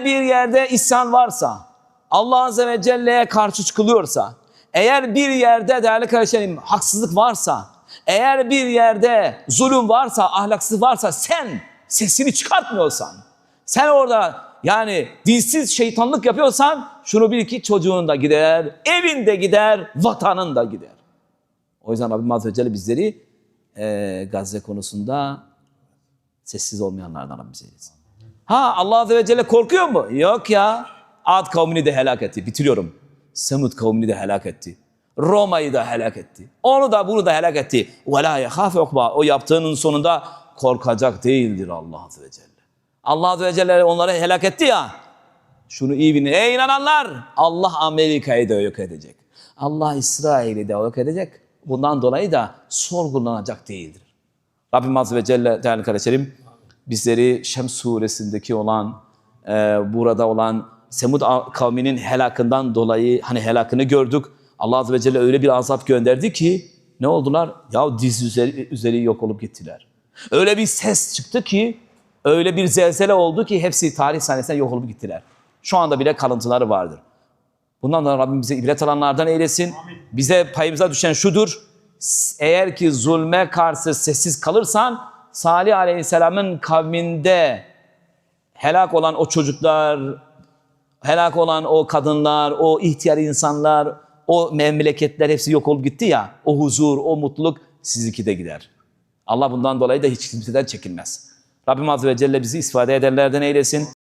Eğer bir yerde isyan varsa, Allah Azze ve Celle'ye karşı çıkılıyorsa, eğer bir yerde değerli kardeşlerim haksızlık varsa, eğer bir yerde zulüm varsa, ahlaksızlık varsa sen sesini çıkartmıyorsan, sen orada yani dinsiz şeytanlık yapıyorsan şunu bil ki çocuğun da gider, evin de gider, vatanın da gider. O yüzden Rabbim Azze ve Celle bizleri eee Gazze konusunda sessiz olmayanlardan Rabbimize eylesin. Ha Allah Azze ve Celle korkuyor mu? Yok ya. Ad kavmini de helak etti. Bitiriyorum. Semud kavmini de helak etti. Roma'yı da helak etti. Onu da bunu da helak etti. وَلَا يَخَافِ عُقْبَى O yaptığının sonunda korkacak değildir Allah Azze ve Celle. Allah Azze ve Celle onları helak etti ya. Şunu iyi bilin. Ey inananlar! Allah Amerika'yı da yok edecek. Allah İsrail'i de yok edecek. Bundan dolayı da sorgulanacak değildir. Rabbim Azze ve Celle değerli kardeşlerim bizleri Şems suresindeki olan e, burada olan Semud kavminin helakından dolayı hani helakını gördük. Allah Azze ve Celle öyle bir azap gönderdi ki ne oldular? Ya diz üzeri, üzeri yok olup gittiler. Öyle bir ses çıktı ki öyle bir zelzele oldu ki hepsi tarih sahnesinden yok olup gittiler. Şu anda bile kalıntıları vardır. Bundan da Rabbim bize ibret alanlardan eylesin. Bize payımıza düşen şudur. Eğer ki zulme karşı sessiz kalırsan Salih Aleyhisselam'ın kavminde helak olan o çocuklar, helak olan o kadınlar, o ihtiyar insanlar, o memleketler hepsi yok olup gitti ya. O huzur, o mutluluk sizinki de gider. Allah bundan dolayı da hiç kimseden çekinmez. Rabbim Azze ve Celle bizi istifade edenlerden eylesin.